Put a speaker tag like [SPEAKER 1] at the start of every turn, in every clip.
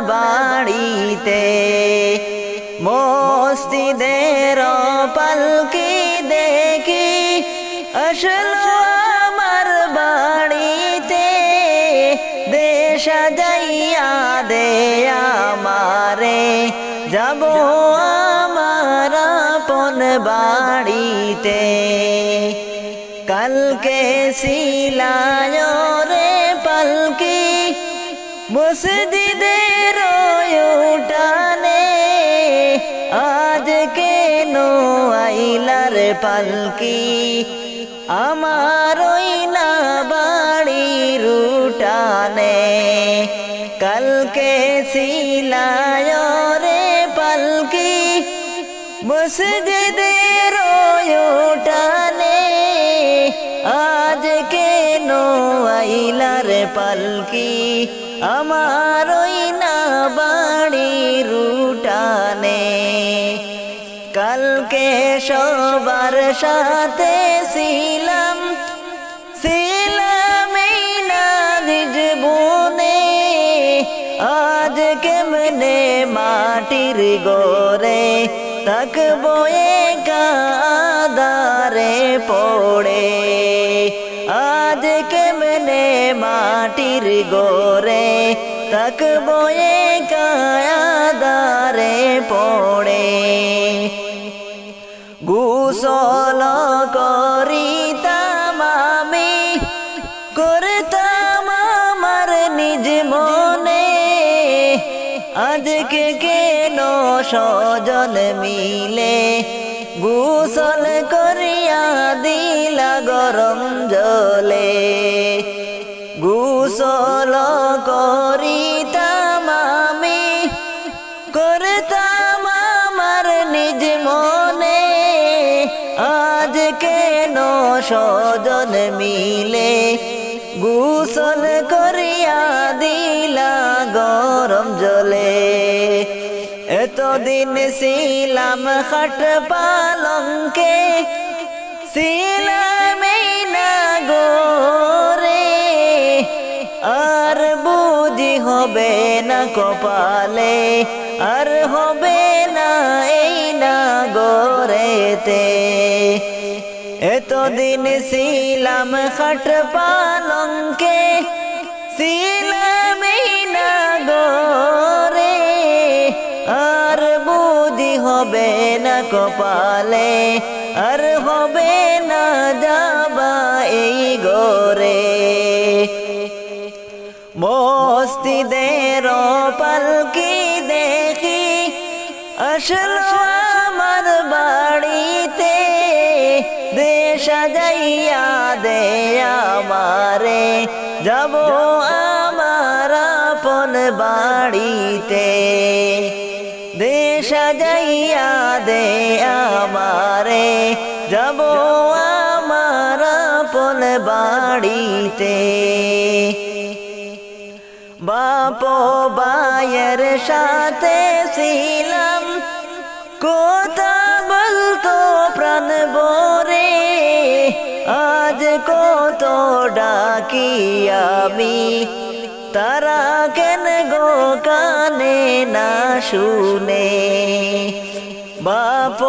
[SPEAKER 1] বাড়িতে। মসজিদের পালকি দেখি আসলো আমার বাড়িতে। দে সাজাইয়া দে আমারে। যাব আমার আপন বাড়িতে। কালকে শিলায় পালকি, আমার ওই না বাড়ির উঠানে কালকে শিলায় রে পালকি, মসজিদের উঠানে। আজ কেন আইলার পালকি, আমার ওই না সবার সাথে ছিলাম। ছিলাম এই না জীবনে আজ কেমনে মাটির গোরে থাকব কাদারে পড়ে। আজ কেমনে মাটির গোরে থাকব কাদারে গুসল করিতাম আমি, করতাম আমার নিজ মনে। আজকে কেন সজন মিলে? গুসল করিয়া দিলা গরম জলে। গুসল করিতাম সজন মিলে গুসল করিয়া দিলা গরম জলে। এতদিন ছিলাম খাট পালঙ্কে, ছিলাম না আর বুঝি হবে না কপালে, আর হবে না এই না গোরেতে এতদিন ছিলাম খাট পালঙ্কে ছিলাম না আর বুঝি হবে না কপালে, আর হবে না যাবা এই গোরে মস্তিদের পালকি দেখি, আসলো সাজাইয়া দে আমারে। যাব আমার আপন বাড়িতে। দে সাজাইয়া দে আমারে। যাব আমার আপন বাড়িতে। বাপ বায়ের সাথে ছিলাম। কথা ডাকি আমি। তারা কেন গো কানে না শুনে? বাপ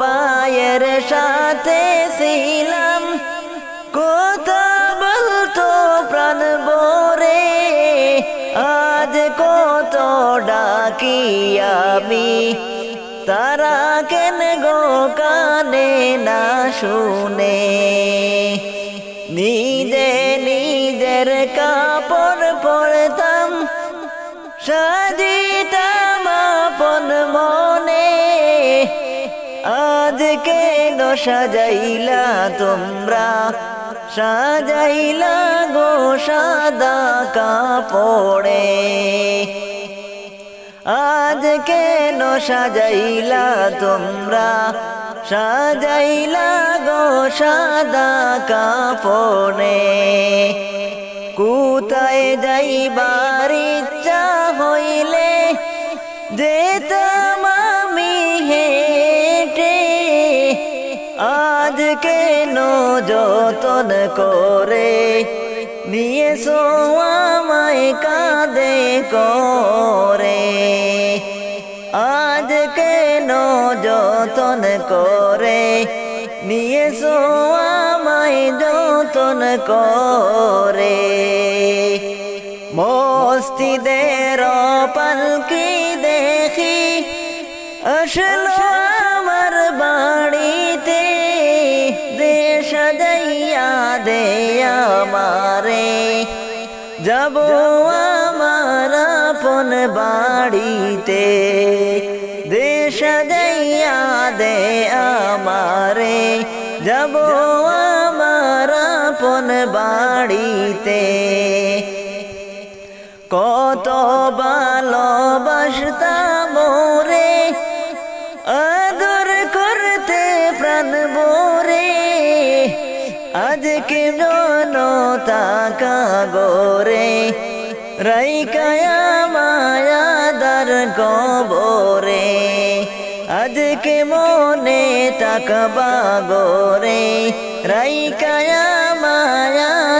[SPEAKER 1] বায়ের সাথে ছিলাম। কথা বলতো প্রাণ বরে আজ কত ডাকি আমি। তারা কেন গো কানে না শুনে? নিজের কাপড় পরতাম, সাজিতাম আপন মনে। আজ কেন সাজাইলা তোমরা, সাজাইলা গো সাদা কাপড়ে। আজ কেন সাজাইলা তোমরা, সাজাইলা গো সাদা কাপনে কোথায় যাইবার ইচ্ছা হইলে যেতাম আমি হেঁটে। আজ কেন যতন করে নিয়েছো আমায় কাঁদে করে। আজ কেন যতন করে করে। মস্তিদের পালকি দেখি, আসলো আমার বাড়িতে। দেশ যাইয়া দে আমারে যাব আমার আপন বাড়িতে। দেশ যাইয়া দে আমারে যাব আপন বাড়িতে। কত ভালোবাসতাম রে আদর করতে প্রাণ বোরে আজকে জন তাকা গোরে রাইকায়া মায়াদার কবরে। আজকে মনে তাকবা গোরে রাইকায়া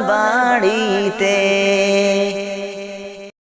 [SPEAKER 1] বাড়িতে